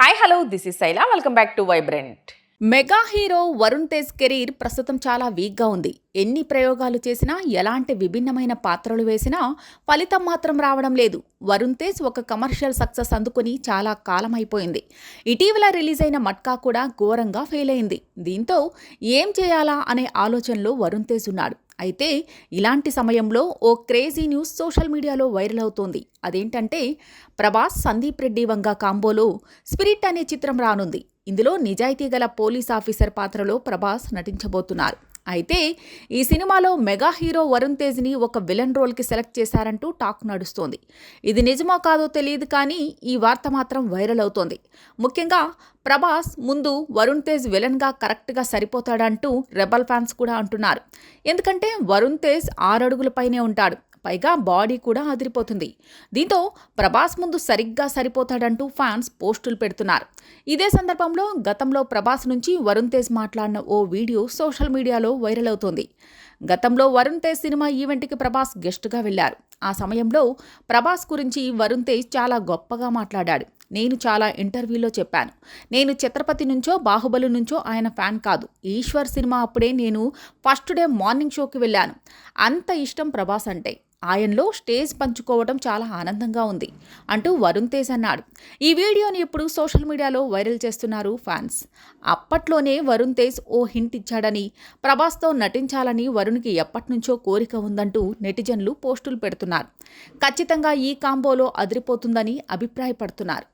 Hi hello this is Shaila welcome back to vibrant mega hero Varun Tej career ప్రస్తుతం చాలా వీక్గా ఉంది. ఎన్ని ప్రయోగాలు చేసినా ఎలాంటి విభిన్నమైన పాత్రలు వేసినా ఫలితం మాత్రం రావడం లేదు. వరుణ్ తేజ్ ఒక కమర్షియల్ సక్సెస్ అందుకుని చాలా కాలం అయిపోయింది ఇటీవల రిలీజ్ అయిన మట్కా కూడా ఘోరంగా ఫెయిల్ అయింది. దీంతో ఏం చేయాలా అనే ఆలోచనలో వరుణ్ తేజ్ ఉన్నాడు. అయితే ఇలాంటి సమయంలో ఓ crazy news social media viral అవుతోంది. అదేంటంటే ప్రభాస్ సందీప్ రెడ్డి వంగ కాంబోలో స్పిరిట్ అనే చిత్రం రానుంది. ఇందులో నిజాయితీ గల పోలీస్ ఆఫీసర్ పాత్రలో ప్రభాస్ నటించబోతున్నారు. అయితే ఈ సినిమాలో మెగా హీరో వరుణ్ తేజ్ని ఒక విలన్ రోల్కి సెలెక్ట్ చేశారంటూ టాక్ నడుస్తోంది. ఇది నిజమో కాదో తెలియదు కానీ ఈ వార్త మాత్రం వైరల్ అవుతోంది. ముఖ్యంగా ప్రభాస్ ముందు వరుణ్ తేజ్ విలన్గా కరెక్ట్గా సరిపోతాడంటూ రెబల్ ఫ్యాన్స్ కూడా అంటున్నారు. ఎందుకంటే వరుణ్ తేజ్ ఆరడుగుల పైనే ఉంటాడు. పైగా బాడీ కూడా అదిరిపోతుంది. దీంతో ప్రభాస్ ముందు సరిగ్గా సరిపోతాడంటూ ఫ్యాన్స్ పోస్టులు పెడుతున్నారు. ఇదే సందర్భంలో గతంలో ప్రభాస్ నుంచి వరుణ్ తేజ్ మాట్లాడిన ఓ వీడియో సోషల్ మీడియాలో వైరల్ అవుతోంది. గతంలో వరుణ్ తేజ్ సినిమా ఈవెంట్కి ప్రభాస్ గెస్ట్గా వెళ్ళారు ఆ సమయంలో ప్రభాస్ గురించి వరుణ్ తేజ్ చాలా గొప్పగా మాట్లాడాడు. నేను చాలా ఇంటర్వ్యూలో చెప్పాను. నేను ఛత్రపతి నుంచో బాహుబలి నుంచో ఆయన ఫ్యాన్ కాదు. ఈశ్వర్ సినిమా అప్పుడే నేను ఫస్ట్ డే మార్నింగ్ షోకి వెళ్ళాను. అంత ఇష్టం ప్రభాస్ అంటే. ఆయనలో స్టేజ్ పంచుకోవడం చాలా ఆనందంగా ఉంది అంటూ వరుణ్ తేజ్ అన్నాడు. ఈ వీడియోని ఇప్పుడు సోషల్ మీడియాలో వైరల్ చేస్తున్నారు ఫ్యాన్స్? అప్పట్లోనే వరుణ్ తేజ్ ఓ హింట్ ఇచ్చాడని ప్రభాస్తో నటించాలని వరుణ్కి ఎప్పటినుంచో కోరిక ఉందంటూ నెటిజన్లు పోస్టులు పెడుతున్నారు. ఖచ్చితంగా ఈ కాంబోలో అదిరిపోతుందని అభిప్రాయపడుతున్నారు.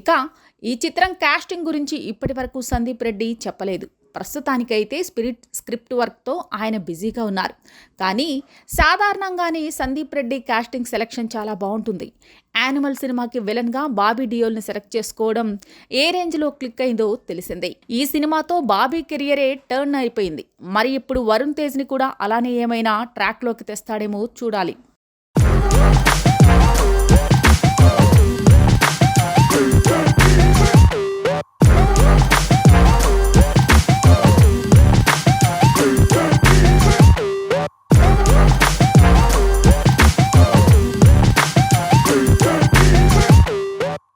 ఇక ఈ చిత్రం కాస్టింగ్ గురించి ఇప్పటి వరకు సందీప్ రెడ్డి చెప్పలేదు. ప్రస్తుతానికైతే స్పిరిట్ స్క్రిప్ట్ వర్క్తో ఆయన బిజీగా ఉన్నారు. కానీ సాధారణంగానే సందీప్ రెడ్డి కాస్టింగ్ సెలెక్షన్ చాలా బాగుంటుంది. యానిమల్ సినిమాకి విలన్గా బాబీ డియోల్ని సెలెక్ట్ చేసుకోవడం ఏ రేంజ్లో క్లిక్ అయిందో తెలిసిందే. ఈ సినిమాతో బాబీ కెరియరే టర్న్ అయిపోయింది. మరి ఇప్పుడు వరుణ్ తేజ్ని కూడా అలానే ఏమైనా ట్రాక్లోకి తెస్తాడేమో చూడాలి.